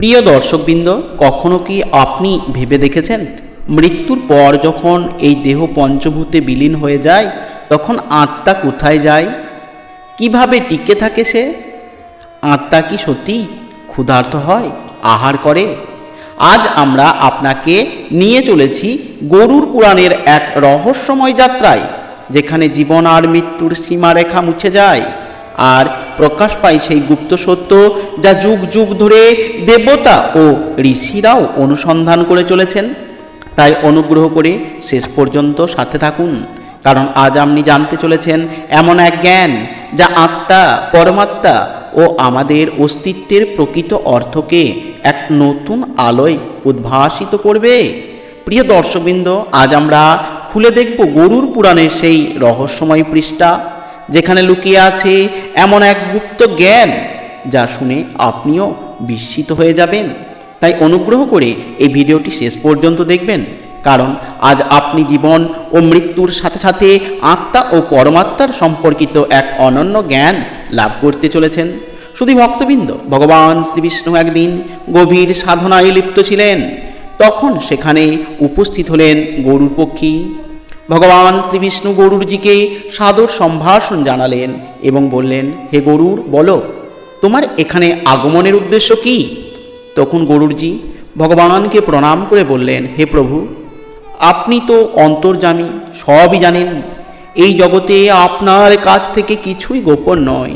প্রিয় দর্শকবৃন্দ, কখনো কি আপনি ভেবে দেখেছেন? মৃত্যুর পর যখন এই দেহ পঞ্চভূতে বিলীন হয়ে যায়, তখন আত্মা কোথায় যায়? কীভাবে টিকে থাকে সে? আত্মা কি সত্যি ক্ষুধার্ত হয়, আহার করে? আজ আমরা আপনাকে নিয়ে চলেছি গরুর পুরাণের এক রহস্যময় যাত্রায়, যেখানে জীবন আর মৃত্যুর সীমারেখা মুছে যায়। আর প্রকাশ পায় সেই গুপ্ত সত্য যা যুগ যুগ ধরে দেবতা ও ঋষিরাও অনুসন্ধান করে চলেছেন। তাই অনুগ্রহ করে শেষ পর্যন্ত সাথে থাকুন, কারণ আজ আপনি জানতে চলেছেন এমন এক জ্ঞান যা আত্মা, পরমাত্মা ও আমাদের অস্তিত্বের প্রকৃত অর্থকে এক নতুন আলোয় উদ্ভাসিত করবে। প্রিয় দর্শকবৃন্দ, আজ আমরা খুলে দেখব গরুর পুরাণের সেই রহস্যময় পৃষ্ঠা। যেখানে লুকিয়ে আছে এমন এক গুপ্ত জ্ঞান, যা শুনে আপনিও বিস্মিত হয়ে যাবেন। তাই অনুগ্রহ করে এই ভিডিওটি শেষ পর্যন্ত দেখবেন, কারণ আজ আপনি জীবন ও মৃত্যুর সাথে সাথে আত্মা ও পরমাত্মার সম্পর্কিত এক অনন্য জ্ঞান লাভ করতে চলেছেন। শুধু ভক্তবৃন্দ, ভগবান শ্রীবিষ্ণু একদিন গভীর সাধনায় লিপ্ত ছিলেন। তখন সেখানে উপস্থিত হলেন গরুর পক্ষী। ভগবান শ্রীবিষ্ণু গরুরজিকে সাদর সম্ভাষণ জানালেন এবং বললেন, হে গরুর, বলো, তোমার এখানে আগমনের উদ্দেশ্য কি? তখন গরুরজি ভগবানকে প্রণাম করে বললেন, হে প্রভু, আপনি তো অন্তর্জামী সবই জানেন। এই জগতে আপনার কাছ থেকে কিছুই গোপন নয়।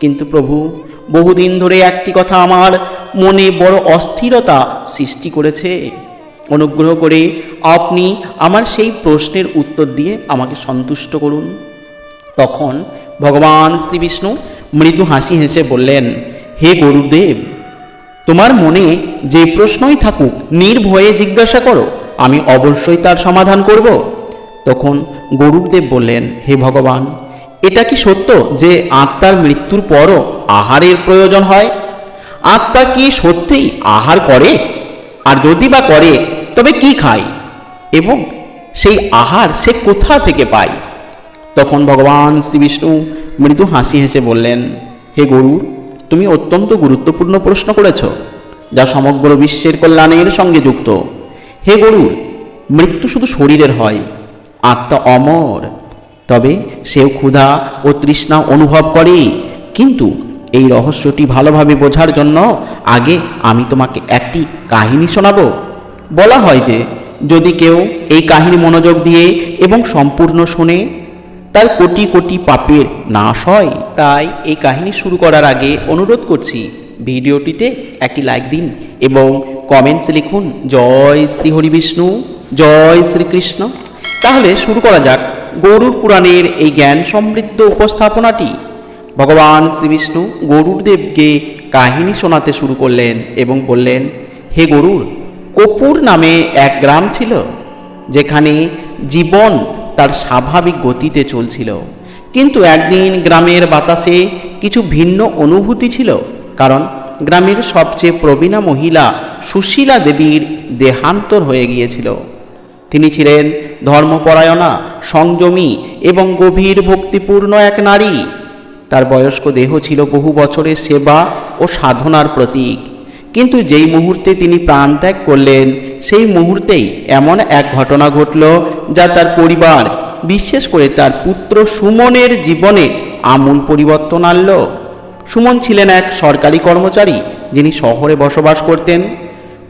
কিন্তু প্রভু, বহুদিন ধরে একটি কথা আমার মনে বড় অস্থিরতা সৃষ্টি করেছে। অনুগ্রহ করে আপনি আমার সেই প্রশ্নের উত্তর দিয়ে আমাকে সন্তুষ্ট করুন। তখন ভগবান শ্রীবিষ্ণু মৃদু হাসি হেসে বললেন, হে গরুদেব, তোমার মনে যে প্রশ্নই থাকুক নির্ভয়ে জিজ্ঞাসা করো, আমি অবশ্যই তার সমাধান করব। তখন গরুরদেব বললেন, হে ভগবান, এটা কি সত্য যে আত্মার মৃত্যুর পরও আহারের প্রয়োজন হয়? আত্মা কি সত্যিই আহার করে? আর যদি বা করে, তবে কি খায়? এবং সেই আহার সে কোথা থেকে পায়? তখন ভগবান শ্রীবিষ্ণু মৃদু হাসি হেসে বললেন, হে গরু, তুমি অত্যন্ত গুরুত্বপূর্ণ প্রশ্ন করেছ, যা সমগ্র বিশ্বের কল্যাণের সঙ্গে যুক্ত। হে গরুর মৃত্যু শুধু শরীরের হয়, আত্মা অমর। তবে সেও ক্ষুধা ও তৃষ্ণা অনুভব করে, কিন্তু এই রহস্যটি ভালোভাবে বোঝার জন্য আগে আমি তোমাকে একটি কাহিনী শোনাব। বলা হয় যে, যদি কেউ এই কাহিনী মনোযোগ দিয়ে এবং সম্পূর্ণ শুনে তার কোটি কোটি পাপের নাশ হয়, তাই এই কাহিনী শুরু করার আগে অনুরোধ করছি, ভিডিওটিতে একটি লাইক দিন এবং কমেন্টস লিখুন, জয় শ্রী হরি বিষ্ণু, জয় শ্রীকৃষ্ণ তাহলে শুরু করা যাক গরুর পুরাণের এই জ্ঞান সমৃদ্ধ উপস্থাপনাটি। ভগবান শ্রীবিষ্ণু গরুর দেবকে কাহিনী শোনাতে শুরু করলেন এবং বললেন, হে গরুর কপুর নামে এক গ্রাম ছিল, যেখানে জীবন তার স্বাভাবিক গতিতে চলছিল। কিন্তু একদিন গ্রামের বাতাসে কিছু ভিন্ন অনুভূতি ছিল, কারণ গ্রামের সবচেয়ে প্রবীণা মহিলা সুশীলা দেবীর দেহান্তর হয়ে গিয়েছিল। তিনি ছিলেন ধর্মপরায়ণা, সংযমী এবং গভীর ভক্তিপূর্ণ এক নারী। তার বয়স্ক দেহ ছিল বহু বছরের সেবা ও সাধনার প্রতীক। কিন্তু যেই মুহূর্তে তিনি প্রাণত্যাগ করলেন, সেই মুহূর্তেই এমন এক ঘটনা ঘটল যা তার পরিবার, বিশেষ করে তার পুত্র সুমনের জীবনে আমূল পরিবর্তন আনল। সুমন ছিলেন এক সরকারি কর্মচারী যিনি শহরে বসবাস করতেন।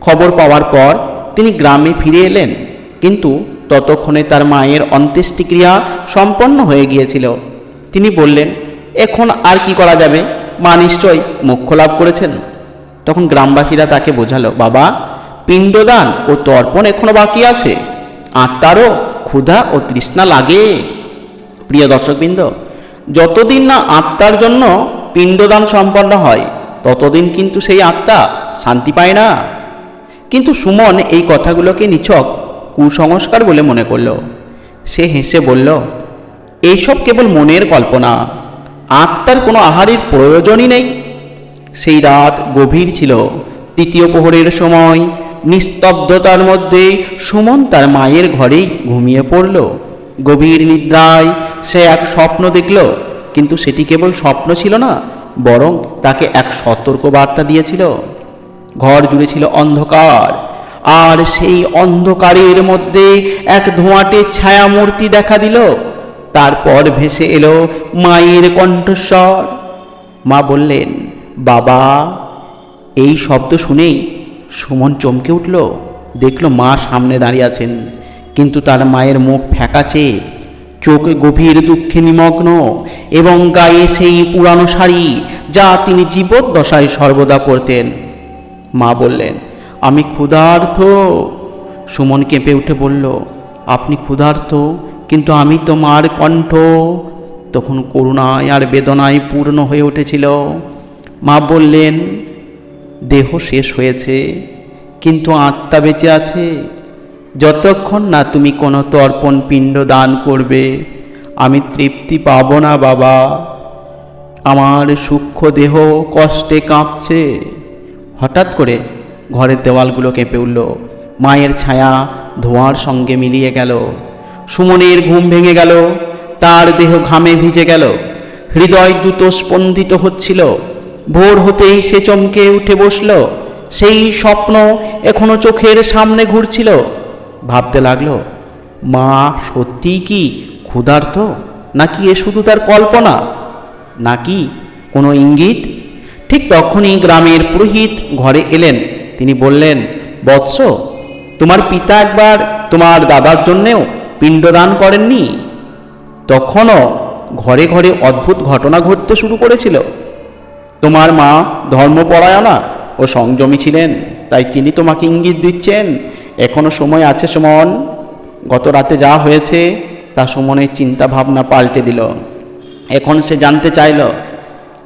খবর পাওয়ার পর তিনি গ্রামে ফিরে এলেন, কিন্তু ততক্ষণে তার মায়ের অন্ত্যেষ্টিক্রিয়া সম্পন্ন হয়ে গিয়েছিল। তিনি বললেন এখন আর কি করা যাবে? মা নিশ্চয় মোক্ষ লাভ করেছেন। তখন গ্রামবাসীরা তাকে বোঝালো, বাবা, পিণ্ডদান ও তর্পণ এখনও বাকি আছে। আত্মারও ক্ষুধা ও তৃষ্ণা লাগে। প্রিয় দর্শকবৃন্দ, যতদিন না আত্মার জন্য পিণ্ডদান সম্পন্ন হয়, ততদিন কিন্তু সেই আত্মা শান্তি পায় না। কিন্তু সুমন এই কথাগুলোকে নিছক কুসংস্কার বলে মনে করল। সে হেসে বলল, এইসব কেবল মনের কল্পনা। আত্মার কোনো আহারের প্রয়োজনই নেই। সেই রাত গভীর ছিল। তৃতীয় প্রহরের সময় নিস্তব্ধতার মধ্যে সুমন তার মায়ের ঘরেই ঘুমিয়ে পড়ল। গভীর নিদ্রায় সে এক স্বপ্ন দেখল, কিন্তু সেটি কেবল স্বপ্ন ছিল না, বরং তাকে এক সতর্ক বার্তা দিয়েছিল। ঘর জুড়ে ছিল অন্ধকার, আর সেই অন্ধকারের মধ্যে এক ধোঁয়াটে ছায়ামূর্তি দেখা দিল। তারপর ভেসে এলো মায়ের কণ্ঠস্বর। মা বললেন, বাবা, এই শব্দ শুনেই সুমন চমকে উঠল। দেখল মা সামনে দাঁড়িয়ে আছেন, কিন্তু তার মায়ের মুখ ফ্যাকাচে, চোখে গভীর দুঃখে নিমগ্ন এবং গায়ে সেই পুরানো শাড়ি যা তিনি জীবদ্দশায় সর্বদা পরতেন। মা বললেন, আমি ক্ষুধার্থ সুমন কেঁপে উঠে বলল, আপনি ক্ষুধার্ত? কিন্তু আমি তো মার কণ্ঠ তখন করুণায় আর বেদনায় পূর্ণ হয়ে উঠেছিল। মা বললেন, দেহ শেষ হয়েছে, কিন্তু আত্মা বেঁচে আছে। যতক্ষণ না তুমি কোনো তর্পণ পিণ্ড দান করবে, আমি তৃপ্তি পাব না, বাবা। আমার সূক্ষ্ম দেহ কষ্টে কাঁপছে। হঠাৎ করে ঘরের দেওয়ালগুলো কেঁপে উঠল। মায়ের ছায়া ধোঁয়ার সঙ্গে মিলিয়ে গেল। সুমনের ঘুম ভেঙে গেল, তার দেহ ঘামে ভিজে গেল, হৃদয় দ্রুত স্পন্দিত হচ্ছিল, ভোর হতেই সে চমকে উঠে বসল, সেই স্বপ্ন এখনও চোখের সামনে ঘুরছিল। ভাবতে লাগল, মা সত্যিই কি ক্ষুধার্ত? নাকি এ শুধু তার কল্পনা? নাকি কোনো ইঙ্গিত? ঠিক তখনই গ্রামের পুরোহিত ঘরে এলেন। তিনি বললেন, বৎস, তোমার পিতা একবার তোমার দাদার জন্যেও পিণ্ডদান করেননি। তখনও ঘরে ঘরে অদ্ভুত ঘটনা ঘটতে শুরু করেছিল। তোমার মা ধর্মপরায়ণা ও সংযমী ছিলেন, তাই তিনি তোমাকে ইঙ্গিত দিচ্ছেন, এখনও সময় আছে সুমন। গত রাতে যা হয়েছে তা সুমনের চিন্তা ভাবনা পাল্টে দিল। এখন সে জানতে চাইল,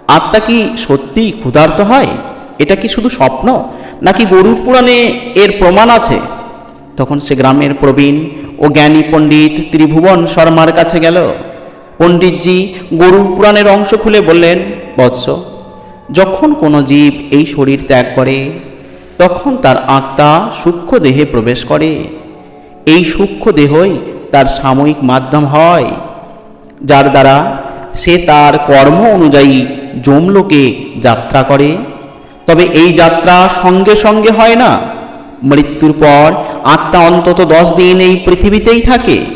আত্মা কি সত্যিই ক্ষুধার্ত হয়? এটা কি শুধু স্বপ্ন, নাকি গরুর পুরাণে এর প্রমাণ আছে? তখন সে গ্রামের প্রবীণ জ্ঞানী পণ্ডিত ত্রিভুবন শর্মার কাছে গেল। পণ্ডিতজি গরুর পুরাণের অংশ খুলে বললেন, বৎস, যখন কোনো জীব এই শরীর ত্যাগ করে, তখন তার আত্মা সূক্ষ্ম দেহে প্রবেশ করে। এই সূক্ষ্ম দেহই তার সাময়িক মাধ্যম হয়, যার দ্বারা সে তার কর্ম অনুযায়ী যমলোকে যাত্রা করে। তবে এই যাত্রা সঙ্গে সঙ্গে হয় না মৃত্যুর পর আত্মা অন্তত দশ দিন এই পৃথিবীতেই থাকে।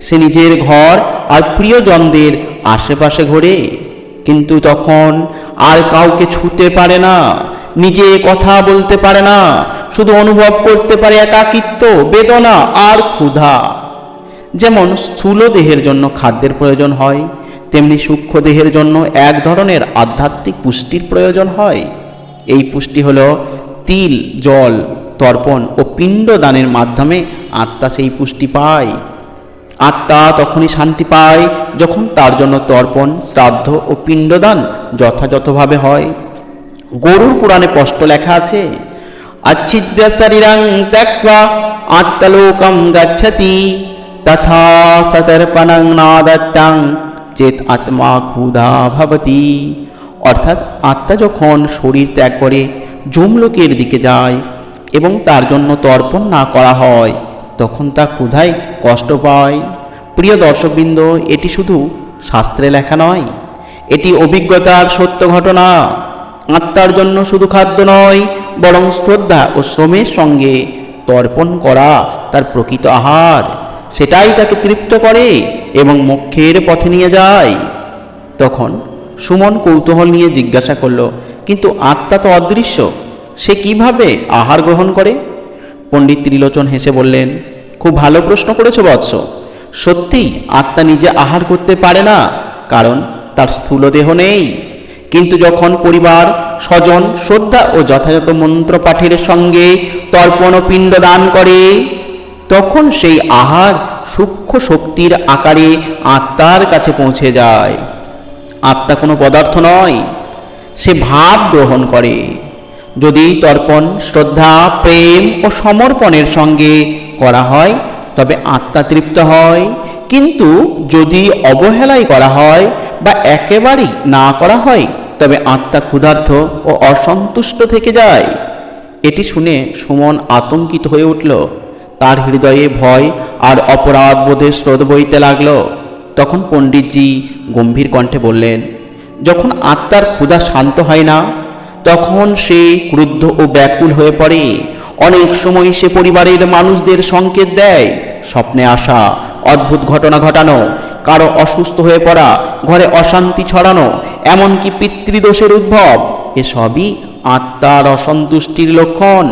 সে নিজের ঘর আর প্রিয়জনদের আশেপাশে ঘোরে। কিন্তু তখন আর কাউকে ছুতে পারে না, নিজে কথা বলতে পারে না, শুধু অনুভব করতে পারে একাকিত্ব, বেদনা আর ক্ষুধা। যেমন স্থূল দেহের জন্য খাদ্যের প্রয়োজন হয়, তেমনি সূক্ষ্ম দেহের জন্য এক ধরনের আধ্যাত্মিক পুষ্টির প্রয়োজন হয়। এই পুষ্টি হল তিল, জল তর্পণ ও পিণ্ডদানের মাধ্যমে আত্মা সেই পুষ্টি পায়। আত্মা তখনই শান্তি পায় যখন তার জন্য তর্পণ, শ্রাদ্ধ ও পিণ্ডদান যথাযথভাবে হয়। গরুর পুরাণে স্পষ্ট লেখা আছে আচ্ছিদ্য শরীরং ত্যক্ত্বা আত্মলোকম তথা সতর্পণং নাদত্তাং চেত আত্মা ক্ষুধা ভবতি। অর্থাৎ আত্মা যখন শরীর ত্যাগ করে, যমলোকের দিকে যায় এবং তার জন্য তর্পণ না করা হয়, তখন তা ক্ষুধায় কষ্ট পায়। প্রিয় দর্শকবৃন্দ, এটি শুধু শাস্ত্রে লেখা নয়, এটি অভিজ্ঞতার সত্য ঘটনা। আত্মার জন্য শুধু খাদ্য নয়, বরং শ্রদ্ধা ও শ্রমের সঙ্গে তর্পণ করা তার প্রকৃত আহার। সেটাই তাকে তৃপ্ত করে এবং মোক্ষের পথে নিয়ে যায়। তখন সুমন কৌতূহল নিয়ে জিজ্ঞাসা করল, কিন্তু আত্মা তো অদৃশ্য সে কীভাবে আহার গ্রহণ করে? পণ্ডিত ত্রিলোচন হেসে বললেন, খুব ভালো প্রশ্ন করেছ বৎস। সত্যিই আত্মা নিজে আহার করতে পারে না, কারণ তার স্থূল দেহ নেই। কিন্তু যখন পরিবার, স্বজন, শ্রদ্ধা ও যথাযথ মন্ত্র পাঠের সঙ্গে তর্পণ পিণ্ড দান করে, তখন সেই আহার সূক্ষ্ম শক্তির আকারে আত্মার কাছে পৌঁছে যায়। আত্মা কোনো পদার্থ নয়, সে ভাব গ্রহণ করে। যদি তর্পণ, শ্রদ্ধা, প্রেম ও সমর্পণের সঙ্গে করা হয়, তবে আত্মা তৃপ্ত হয়। কিন্তু যদি অবহেলাই করা হয় বা একেবারেই না করা হয়, তবে আত্মা ক্ষুধার্থ ও অসন্তুষ্ট থেকে যায়। এটি শুনে সুমন আতঙ্কিত হয়ে উঠল। তার হৃদয়ে ভয় আর অপরাধ বোধের স্রোত বইতে লাগল। তখন পণ্ডিতজি গম্ভীর কণ্ঠে বললেন, যখন আত্মার ক্ষুধা শান্ত হয় না তখন সে ক্রুদ্ধ ও ব্যাকুল হয়ে পড়ে। অনেক সময় সে পরিবারের মানুষদের সংকেত দেয়। স্বপ্নে আসা, অদ্ভুত ঘটনা ঘটানো, কারও অসুস্থ হয়ে পড়া, ঘরে অশান্তি ছড়ানো, এমনকি পিতৃদোষের উদ্ভব, এসবই আত্মার অসন্তুষ্টির লক্ষণ।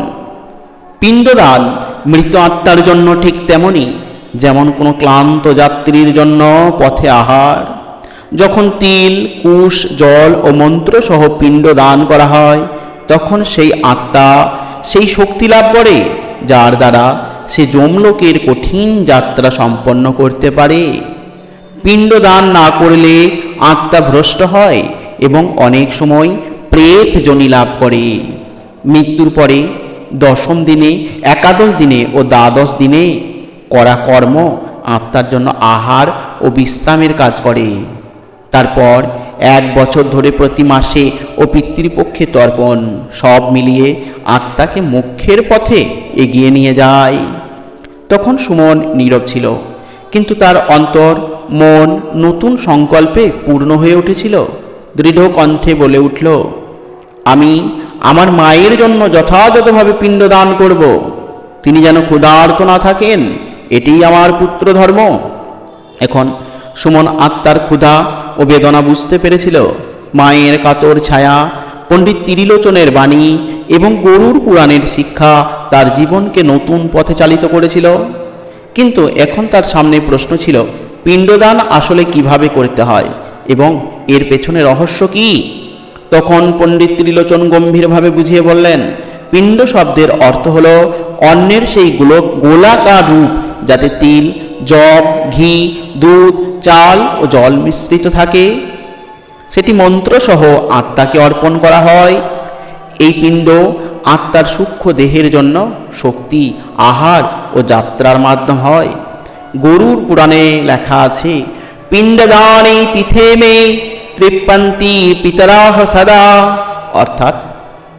পিণ্ডদান মৃত আত্মার জন্য ঠিক তেমনই, যেমন কোনো ক্লান্ত যাত্রীর জন্য পথে আহার। যখন তিল, কুশ, জল ও মন্ত্র সহ পিণ্ড দান করা হয়, তখন সেই আত্মা সেই শক্তি লাভ করে, যার দ্বারা সে যমলোকের কঠিন যাত্রা সম্পন্ন করতে পারে। পিণ্ড দান না করলে আত্মা ভ্রষ্ট হয় এবং অনেক সময় প্রেত জনি লাভ করে। মৃত্যুর পরে দশম দিনে, একাদশ দিনে ও দ্বাদশ দিনে করা কর্ম আত্মার জন্য আহার ও বিশ্রামের কাজ করে। তারপর এক বছর ধরে প্রতি মাসে ও পিতৃপক্ষে তর্পণ, সব মিলিয়ে আত্মাকে মোক্ষের পথে এগিয়ে নিয়ে যায়। তখন সুমন নীরব ছিল, কিন্তু তার অন্তর, মন নতুন সংকল্পে পূর্ণ হয়ে উঠেছিল। দৃঢ় কণ্ঠে বলে উঠল, আমি আমার মায়ের জন্য যথাযথভাবে পিণ্ডদান করব। তিনি যেন ক্ষুধার্ত না থাকেন, এটিই আমার পুত্র ধর্ম এখন সুমন আত্মার ক্ষুধা ও বেদনা বুঝতে পেরেছিল। মায়ের কাতর ছায়া, পণ্ডিত তিরিলোচনের বাণী এবং গরুর পুরাণের শিক্ষা তার জীবনকে নতুন পথে চালিত করেছিল। কিন্তু এখন তার সামনে প্রশ্ন ছিল, পিণ্ডদান আসলে কীভাবে করতে হয় এবং এর পেছনে রহস্য কী? তখন পণ্ডিত ত্রিলোচন গম্ভীরভাবে বুঝিয়ে বললেন, পিণ্ড শব্দের অর্থ হল অন্যের সেই গোলক গোলাকার রূপ যাতে তিল জব, ঘি, দুধ, চাল ও জল মিশ্রিত থাকে। সেটি মন্ত্রসহ আত্মাকে অর্পণ করা হয়। এই পিণ্ড আত্মার সূক্ষ্ম দেহের জন্য শক্তি, আহার ও যাত্রার মাধ্যম হয়। গরুর পুরাণে লেখা আছে, পিণ্ডদানে তিথে মে তৃপ্পান্তি পিতরাহ সদা। অর্থাৎ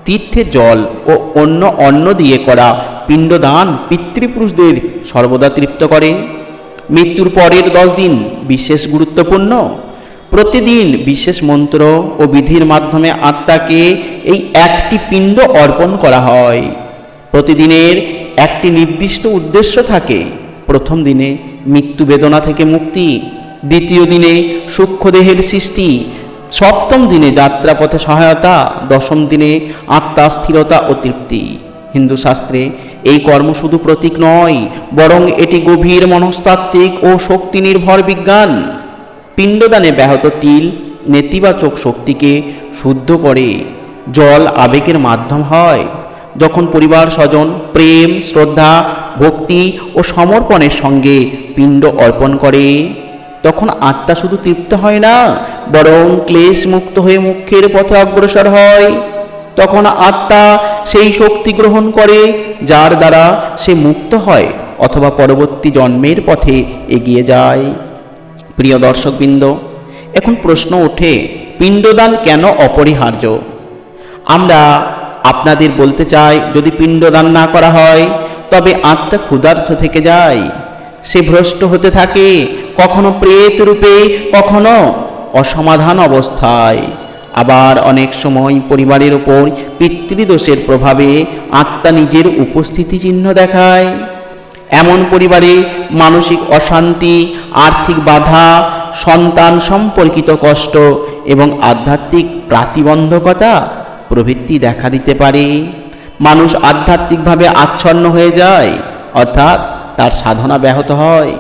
তীর্থে জল ও অন্য অন্ন দিয়ে করা পিণ্ডদান পিতৃপুরুষদের সর্বদা তৃপ্ত করে। মৃত্যুর পরের দশ দিন বিশেষ গুরুত্বপূর্ণ। প্রতিদিন বিশেষ মন্ত্র ও বিধির মাধ্যমে আত্মাকে এই একটি পিণ্ড অর্পণ করা হয়। প্রতিদিনের একটি নির্দিষ্ট উদ্দেশ্য থাকে। প্রথম দিনে মৃত্যু বেদনা থেকে মুক্তি, দ্বিতীয় দিনে সূক্ষ্মদেহের সৃষ্টি, সপ্তম দিনে যাত্রাপথে সহায়তা, দশম দিনে আত্মা স্থিরতা ও তৃপ্তি। হিন্দু শাস্ত্রে এই কর্ম শুধু প্রতীক নয়, বরং এটি গভীর মনস্তাত্ত্বিক ও শক্তি নির্ভর বিজ্ঞান। পিণ্ডদানে ব্যাহত তিল নেতিবাচক শক্তিকে শুদ্ধ করে। জল আবেগের মাধ্যম হয়। যখন পরিবার স্বজন প্রেম, শ্রদ্ধা, ভক্তি ও সমর্পণের সঙ্গে পিণ্ড অর্পণ করে, তখন আত্মা শুধু তৃপ্ত হয় না, বরং ক্লেশ মুক্ত হয়ে মুখ্যের পথে অগ্রসর হয়। তখন আত্মা সেই শক্তি গ্রহণ করে, যার দ্বারা সে মুক্ত হয় অথবা পরবর্তী জন্মের পথে এগিয়ে যায়। প্রিয় দর্শকবৃন্দ, এখন প্রশ্ন ওঠে, পিণ্ডদান কেন অপরিহার্য? আমরা আপনাদের বলতে চাই, যদি পিণ্ডদান না করা হয়, তবে আত্মা ক্ষুধার্থ থেকে যায়। সে ভ্রষ্ট হতে থাকে, কখনো প্রেত রূপে কখনো অসমাধান অবস্থায়। আবার অনেক সময় পরিবারের ওপর পিতৃদোষের প্রভাবে আত্মা নিজের উপস্থিতি চিহ্ন দেখায়। এমন পরিবারে মানসিক অশান্তি, আর্থিক বাধা, সন্তান সম্পর্কিত কষ্ট এবং আধ্যাত্মিক প্রাতিবন্ধকতা প্রভৃতি দেখা দিতে পারে। মানুষ আধ্যাত্মিকভাবে আচ্ছন্ন হয়ে যায়, অর্থাৎ তার সাধনা ব্যাহত হয়।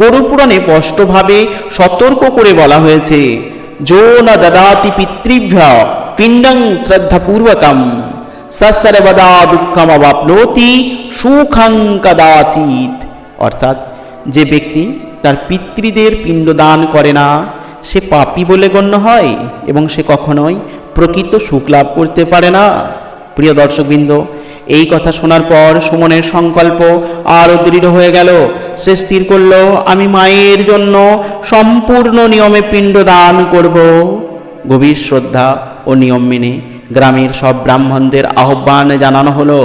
গরু পুরাণে স্পষ্টভাবে সতর্ক করে বলা হয়েছে যো না দদাতি পিতৃভ্য পিণ্ডং শ্রদ্ধাপূর্বকম সস্তরে বদা দুঃখম অবাপ্নোতি সুখং কদাচিৎ অর্থাৎ যে ব্যক্তি তার পিতৃদের পিণ্ডদান করে না, সে পাপী বলে গণ্য হয় এবং সে কখনোই প্রকৃত সুখ লাভ করতে পারে না। প্রিয় দর্শকবৃন্দ এই কথা শোনার পর সুমনের সংকল্প আরও দৃঢ় হয়ে গেল। সে স্থির করল, আমি মায়ের জন্য সম্পূর্ণ নিয়মে পিণ্ড দান করব। গভীর শ্রদ্ধা ও নিয়ম মেনে গ্রামের সব ব্রাহ্মণদের আহ্বান জানানো হলো।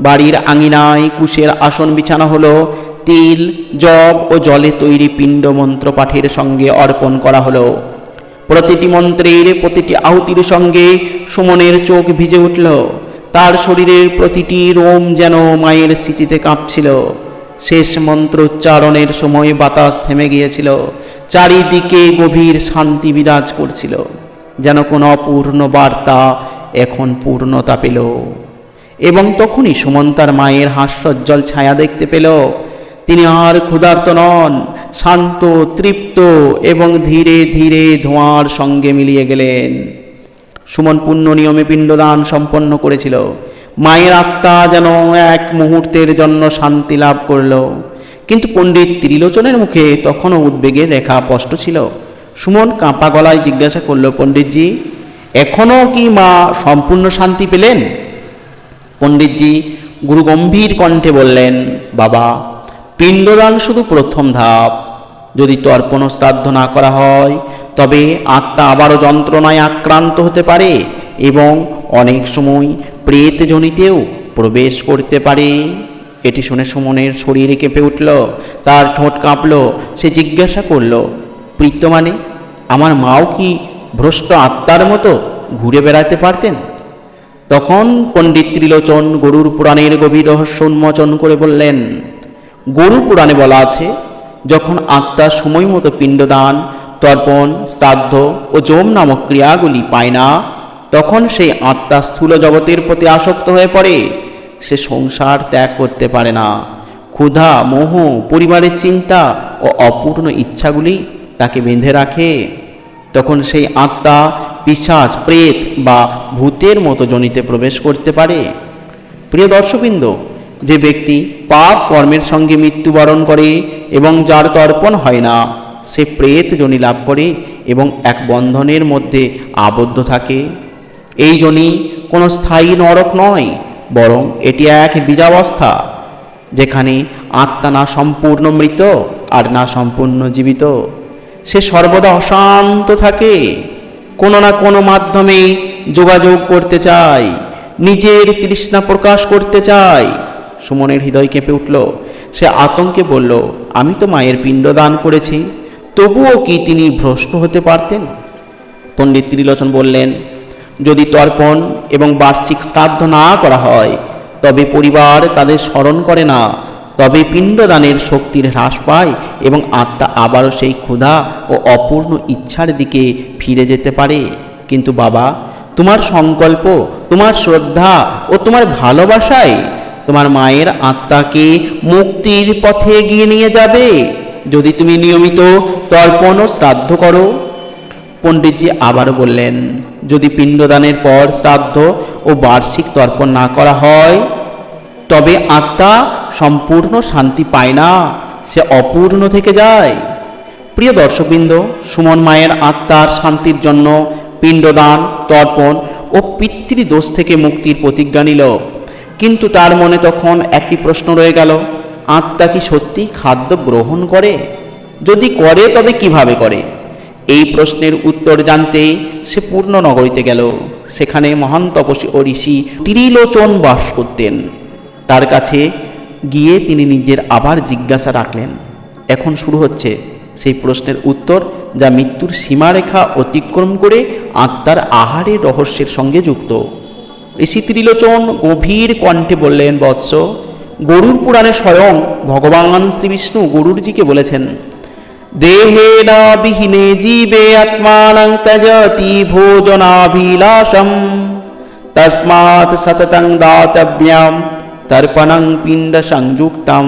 বাড়ির আঙিনায় কুশের আসন বিছানো হলো। তিল, জব ও জলে তৈরি পিণ্ড মন্ত্র পাঠের সঙ্গে অর্পণ করা হলো। প্রতিটি মন্ত্রের প্রতিটি আহুতির সঙ্গে সুমনের চোখ ভিজে উঠল। তার শরীরের প্রতিটি রোম যেন মায়ের স্মৃতিতে কাঁপছিল। শেষ মন্ত্র উচ্চারণের সময় বাতাস থেমে গিয়েছিল। চারিদিকে গভীর শান্তি বিরাজ করছিল। যেন কোনো অপূর্ণ বার্তা এখন পূর্ণতা পেল। এবং তখনই সুমন তার মায়ের হাস্যজ্জ্বল ছায়া দেখতে পেল। তিনি আর ক্ষুধার্ত নন, শান্ত, তৃপ্ত এবং ধীরে ধীরে ধোঁয়ার সঙ্গে মিলিয়ে গেলেন। সুমন পূর্ণ নিয়মে পিণ্ডদান সম্পন্ন করেছিল। মায়ের আত্মা যেন এক মুহূর্তের জন্য শান্তি লাভ করল। কিন্তু পণ্ডিত ত্রিলোচনের মুখে তখনও উদ্বেগের রেখা স্পষ্ট ছিল। সুমন কাঁপা গলায় জিজ্ঞাসা করল, পণ্ডিতজি, এখনও কি মা সম্পূর্ণ শান্তি পেলেন? পণ্ডিতজি গুরু গম্ভীর কণ্ঠে বললেন, বাবা, পিণ্ডদান শুধু প্রথম ধাপ। যদি তর্পণ শ্রাদ্ধ না করা হয়, তবে আত্মা আবারও যন্ত্রণায় আক্রান্ত হতে পারে এবং অনেক সময় প্রেতজনিতেও প্রবেশ করতে পারে। এটি শুনে সুমনের শরীরে কেঁপে উঠল, তার ঠোঁট কাঁপল, সে জিজ্ঞাসা করল, প্রীত মানে আমার মাও কি ভ্রষ্ট আত্মার মতো ঘুরে বেড়াতে পারতেন? তখন পণ্ডিত ত্রিলোচন গরুর পুরাণের গভীর রহস্য উন্মোচন করে বললেন গরু পুরাণে বলা আছে যখন আত্মা সময় মতো পিণ্ডদান, তর্পণ, শ্রাদ্ধ ও যম নামক ক্রিয়াগুলি পায় না, তখন সেই আত্মা স্থূল জগতের প্রতি আসক্ত হয়ে পড়ে। সে সংসার ত্যাগ করতে পারে না। ক্ষুধা, মোহ, পরিবারের চিন্তা ও অপূর্ণ ইচ্ছাগুলি তাকে বেঁধে রাখে। তখন সেই আত্মা পিশাচ, প্রেত বা ভূতের মতো জনিতে প্রবেশ করতে পারে। প্রিয় দর্শকবৃন্দ যে ব্যক্তি পাপ কর্মের সঙ্গে মৃত্যুবরণ করে এবং যার তর্পণ হয় না, সে প্রেত জনি লাভ করে এবং এক বন্ধনের মধ্যে আবদ্ধ থাকে। এই জনি কোনো স্থায়ী নরক নয়, বরং এটি এক বীজাবস্থা, যেখানে আত্মা না সম্পূর্ণ মৃত আর না সম্পূর্ণ জীবিত। সে সর্বদা অশান্ত থাকে, কোনো না কোনো মাধ্যমে যোগাযোগ করতে চায়, নিজের তৃষ্ণা প্রকাশ করতে চায় সুমনের হৃদয় কেঁপে উঠল। সে আতঙ্কে বলল, আমি তো মায়ের পিণ্ড দান করেছি, তবুও কি তিনি ভ্রষ্ট হতে পারতেন? পণ্ডিত ত্রিলোচন বললেন, যদি তর্পণ এবং বার্ষিক শ্রাদ্ধ না করা হয়, তবে পরিবার তাদের স্মরণ করে না, তবে পিণ্ডদানের শক্তির হ্রাস পায় এবং আত্মা আবারও সেই ক্ষুধা ও অপূর্ণ ইচ্ছার দিকে ফিরে যেতে পারে। কিন্তু বাবা, তোমার সংকল্প, তোমার শ্রদ্ধা ও তোমার ভালোবাসায় তোমার মায়ের আত্মাকে মুক্তির পথে এগিয়ে নিয়ে যাবে। যদি তুমি নিয়মিত তর্পণ ও শ্রাদ্ধ করো। পণ্ডিতজি আবার বললেন, যদি পিণ্ডদানের পর শ্রাদ্ধ ও বার্ষিক তর্পণ না করা হয়, তবে আত্মা সম্পূর্ণ শান্তি পায় না, সে অপূর্ণ থেকে যায়। প্রিয় দর্শকবৃন্দ, সুমন মায়ের আত্মার শান্তির জন্য পিণ্ডদান, তর্পণ ও পিতৃদোষ থেকে মুক্তির প্রতিজ্ঞা নিল। কিন্তু তার মনে তখন একটি প্রশ্ন রয়ে গেল, আত্মা কি সত্যি খাদ্য গ্রহণ করে? যদি করে, তবে কীভাবে করে? এই প্রশ্নের উত্তর জানতে সে পূর্ণ নগরীতে গেল। সেখানে মহান তপস্বী ও ঋষি ত্রিলোচন বাস করতেন। তার কাছে গিয়ে তিনি নিজের আবার জিজ্ঞাসা রাখলেন, এখন শুরু হচ্ছে? সেই প্রশ্নের উত্তর, যা মৃত্যুর সীমারেখা অতিক্রম করে আত্মার আহারের রহস্যের সঙ্গে যুক্ত। ঋষি ত্রিলোচন গভীর কণ্ঠে বললেন, বৎস, গরুর পুরাণে স্বয়ং ভগবান শ্রীবিষ্ণু গরুরজিকে বলেছেন দেহেন বিহীনে জীবে আত্মানং ত্যজতি ভোজনাভিলাষম, তস্মাৎ সততং দাতব্যাম তর্পণং পিণ্ড সংযুক্তম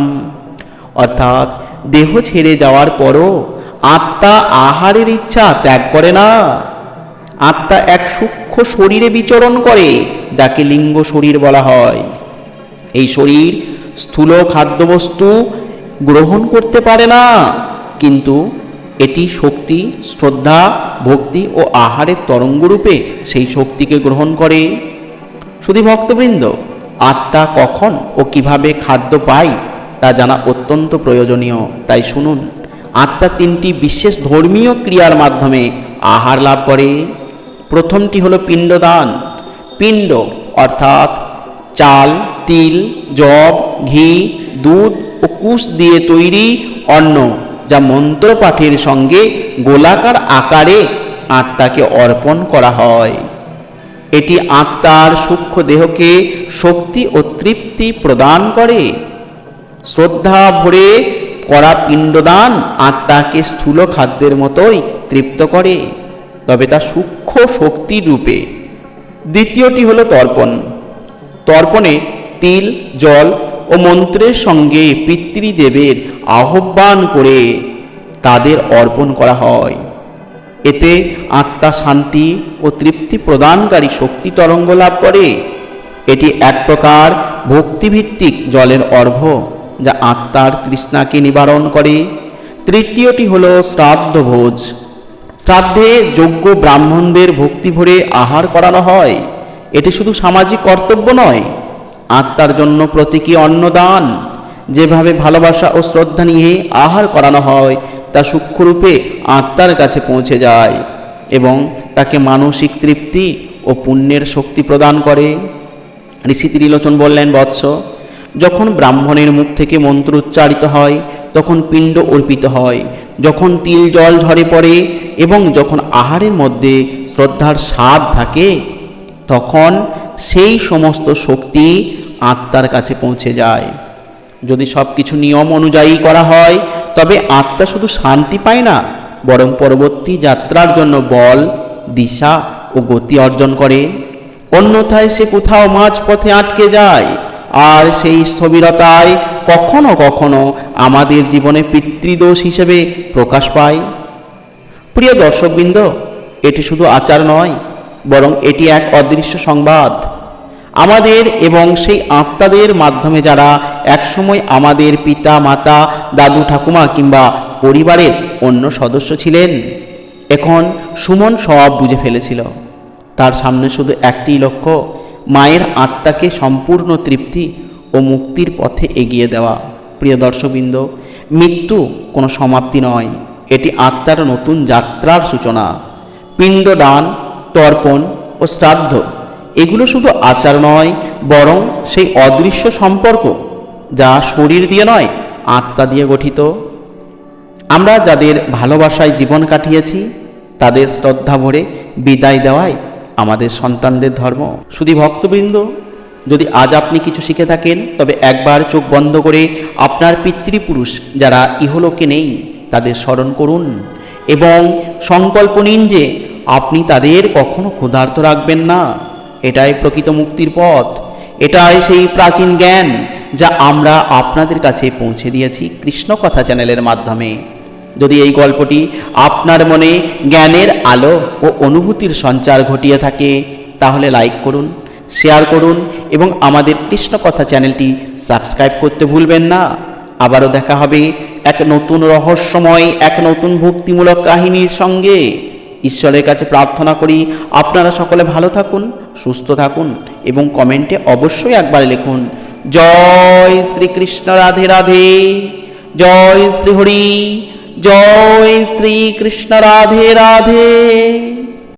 অর্থাৎ দেহ ছেড়ে যাওয়ার পরও আত্মা আহারের ইচ্ছা ত্যাগ করে না। আত্মা এক সূক্ষ্ম শরীরে বিচরণ করে, যাকে লিঙ্গ শরীর বলা হয়। এই শরীর স্থূল খাদ্যবস্তু গ্রহণ করতে পারে না, কিন্তু এটি শক্তি, শ্রদ্ধা, ভক্তি ও আহারের তরঙ্গরূপে সেই শক্তিকে গ্রহণ করে। শুধু ভক্তবৃন্দ, আত্মা কখন ও কীভাবে খাদ্য পায় তা জানা অত্যন্ত প্রয়োজনীয়। তাই শুনুন, আত্মা তিনটি বিশেষ ধর্মীয় ক্রিয়ার মাধ্যমে আহার লাভ করে। প্রথমটি হলো পিণ্ডদান। পিণ্ড অর্থাৎ চাল, তিল, জব, ঘি, দুধ ও কুশ দিয়ে তৈরি অন্ন, যা মন্ত্রপাঠের সঙ্গে গোলাকার আকারে আত্মাকে অর্পণ করা হয়। এটি আত্মার সূক্ষ্ম দেহকে শক্তি ও তৃপ্তি প্রদান করে। শ্রদ্ধা ভরে করা পিণ্ডদান আত্মাকে স্থূল খাদ্যের মতোই তৃপ্ত করে, তবে তা সূক্ষ্ম শক্তির রূপে দ্বিতীয়টি হলো তর্পণ। তর্পণে তিল, জল ও মন্ত্রের সঙ্গে পিতৃদেবের আহ্বান করে তাদের অর্পণ করা হয়। এতে আত্মা শান্তি ও তৃপ্তি প্রদানকারী শক্তি তরঙ্গ লাভ করে। এটি এক প্রকার ভক্তিভিত্তিক জলের অর্ঘ্য যা আত্মার তৃষ্ণাকে নিবারণ করে। তৃতীয়টি হল শ্রাদ্ধ ভোজ শ্রাদ্ধে যোগ্য ব্রাহ্মণদের ভক্তি ভরে আহার করানো হয়। এটি শুধু সামাজিক কর্তব্য নয়, আত্মার জন্য প্রতীকী অন্নদান। যেভাবে ভালোবাসা ও শ্রদ্ধা নিয়ে আহার করানো হয়, তা সূক্ষ্মরূপে আত্মার কাছে পৌঁছে যায় এবং তাকে মানসিক তৃপ্তি ও পুণ্যের শক্তি প্রদান করে। ঋষি ত্রিলোচন বললেন, বৎস, যখন ব্রাহ্মণের মুখ থেকে মন্ত্র উচ্চারিত হয় তখন পিণ্ড অর্পিত হয়। যখন তিল জল ঝরে পড়ে এবং যখন আহারের মধ্যে শ্রদ্ধার স্বাদ থাকে, তখন সেই সমস্ত শক্তি আত্মার কাছে পৌঁছে যায়। যদি সব কিছু নিয়ম অনুযায়ী করা হয়, তবে আত্মা শুধু শান্তি পায় না, বরং পরবর্তী যাত্রার জন্য বল, দিশা ও গতি অর্জন করে। অন্যথায় সে কোথাও মাঝপথে আটকে যায়, আর সেই স্থবিরতায় কখনো কখনো আমাদের জীবনে পিতৃদোষ হিসেবে প্রকাশ পায়। প্রিয় দর্শকবৃন্দ, এটি শুধু আচার নয়, বরং এটি এক অদৃশ্য সংবাদ। আমাদের এবং সেই আত্মাদের মাধ্যমে যারা একসময় আমাদের পিতা, মাতা, দাদু, ঠাকুমা কিংবা পরিবারের অন্য সদস্য ছিলেন, এখন সুমন সব বুঝে ফেলেছিল। তার সামনে শুধু একটি লক্ষ্য, মায়ের আত্মাকে সম্পূর্ণ তৃপ্তি ও মুক্তির পথে এগিয়ে দেওয়া। প্রিয় দর্শকবৃন্দ, মৃত্যু কোনো সমাপ্তি নয়। এটি আত্মার নতুন যাত্রার সূচনা। পিণ্ডদান তর্পণ ও শ্রাদ্ধ, এগুলো শুধু আচার নয়, বরং সেই অদৃশ্য সম্পর্ক যা শরীর দিয়ে নয়, আত্মা দিয়ে গঠিত। আমরা যাদের ভালোবাসায় জীবন কাটিয়েছি, তাদের শ্রদ্ধা ভরে বিদায় দেওয়াই আমাদের সন্তানদের ধর্ম। শুধু ভক্তবৃন্দ যদি আজ আপনি কিছু শিখে থাকেন, তবে একবার চোখ বন্ধ করে আপনার পিতৃপুরুষ যারা ইহলোকে নেই, তাদের স্মরণ করুন এবং সংকল্প নিন যে আপনি তাদের কখনো ক্ষুধার্ত রাখবেন না। এটাই প্রকৃত মুক্তির পথ। এটাই সেই প্রাচীন জ্ঞান যা আমরা আপনাদের কাছে পৌঁছে দিয়েছি কৃষ্ণ কথা চ্যানেলের মাধ্যমে। যদি এই গল্পটি আপনার মনে জ্ঞানের আলো ও অনুভূতির সঞ্চার ঘটিয়ে থাকে, তাহলে লাইক করুন শেয়ার করুন এবং আমাদের কৃষ্ণ কথা চ্যানেলটি সাবস্ক্রাইব করতে ভুলবেন না। আবারও দেখা হবে এক নতুন রহস্যময়, এক নতুন ভক্তিমূলক কাহিনীর সঙ্গে। ঈশ্বরের কাছে প্রার্থনা করি, আপনারা সকলে ভালো থাকুন, সুস্থ থাকুন এবং কমেন্টে অবশ্যই একবার লিখুন, জয় শ্রীকৃষ্ণ রাধে রাধে, জয় শ্রী হরি জয় শ্রী কৃষ্ণ রাধে রাধে।